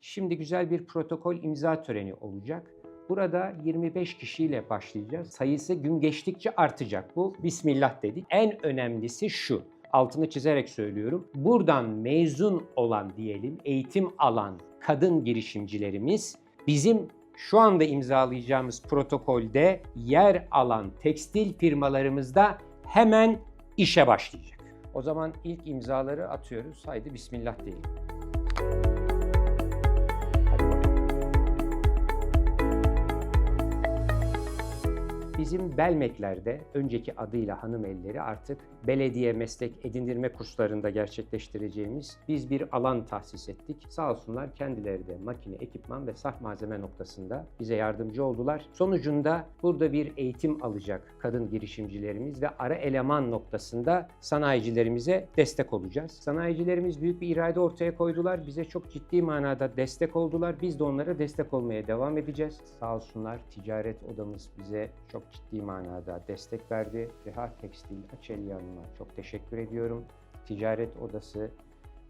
Şimdi güzel bir protokol imza töreni olacak. Burada 25 kişiyle başlayacağız. Sayısı gün geçtikçe artacak. Bu Bismillah dedik. En önemlisi şu. Altını çizerek söylüyorum. Buradan mezun olan diyelim, eğitim alan kadın girişimcilerimiz bizim şu anda imzalayacağımız protokolde yer alan tekstil firmalarımızda hemen işe başlayacak. O zaman ilk imzaları atıyoruz. Haydi bismillah diyelim. Bizim Belmekler'de önceki adıyla hanım elleri artık belediye meslek edindirme kurslarında gerçekleştireceğimiz biz bir alan tahsis ettik. Sağ olsunlar kendileri de makine, ekipman ve saf malzeme noktasında bize yardımcı oldular. Sonucunda burada bir eğitim alacak kadın girişimcilerimiz ve ara eleman noktasında sanayicilerimize destek olacağız. Sanayicilerimiz büyük bir irade ortaya koydular. Bize çok ciddi manada destek oldular. Biz de onlara destek olmaya devam edeceğiz. Sağ olsunlar ticaret odamız bize çok ciddi manada destek verdi. Reha Tekstil Açelya Hanım'a çok teşekkür ediyorum. Ticaret Odası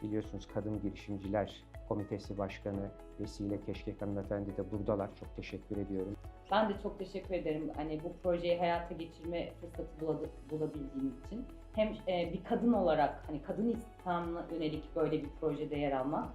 biliyorsunuz Kadın Girişimciler Komitesi Başkanı Vesile Keşkek Hanımefendi de buradalar. Çok teşekkür ediyorum. Ben de çok teşekkür ederim hani bu projeyi hayata geçirme fırsatı bula- bulabildiğim için. Hem e, bir kadın olarak hani kadın istihdamına yönelik böyle bir projede yer almak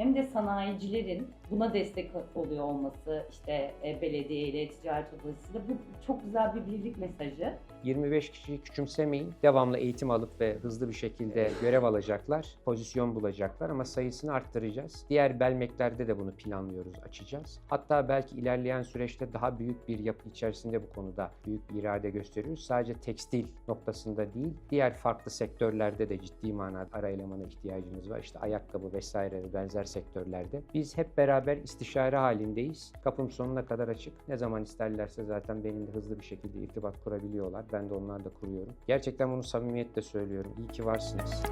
hem de sanayicilerin buna destek oluyor olması işte e, belediye ile ticaret odasıyla bu çok güzel bir birlik mesajı. 25 kişiyi küçümsemeyin. Devamlı eğitim alıp ve hızlı bir şekilde görev alacaklar, pozisyon bulacaklar ama sayısını arttıracağız. Diğer belmeklerde de bunu planlıyoruz, açacağız. Hatta belki ilerleyen süreçte daha büyük bir yapı içerisinde bu konuda büyük bir irade gösteriyoruz. Sadece tekstil noktasında değil, diğer farklı sektörlerde de ciddi manada ara elemana ihtiyacımız var. İşte ayakkabı vesaire ve benzer sektörlerde. Biz hep beraber istişare halindeyiz. Kapım sonuna kadar açık. Ne zaman isterlerse zaten benimle hızlı bir şekilde irtibat kurabiliyorlar. Ben de onlarla kuruyorum. Gerçekten bunu samimiyetle söylüyorum. İyi ki varsınız.